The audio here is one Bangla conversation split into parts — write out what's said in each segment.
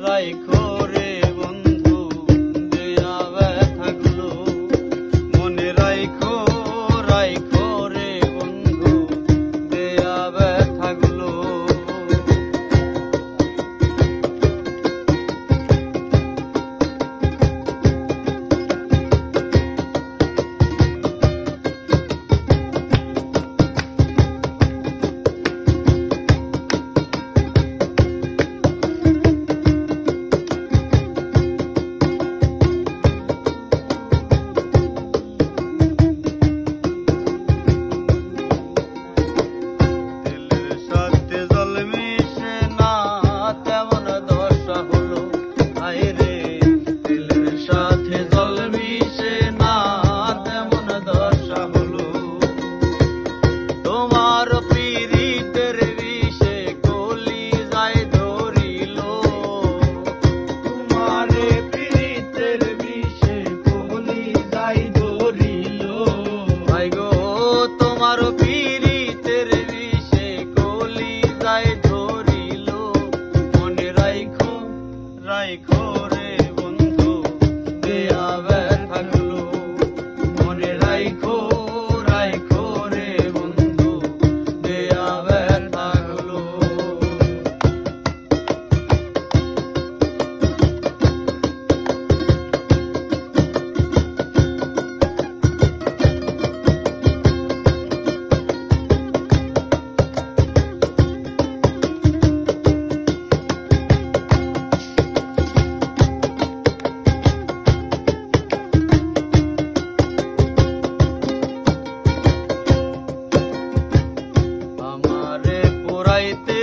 রাইখো রে I did.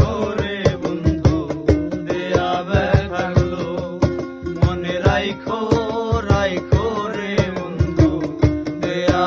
করে বন্ধু দেয়া থাকল। মনে রাইখো রাইখো রে বন্ধু দেয়া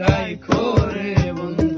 রাই করে বন্ধু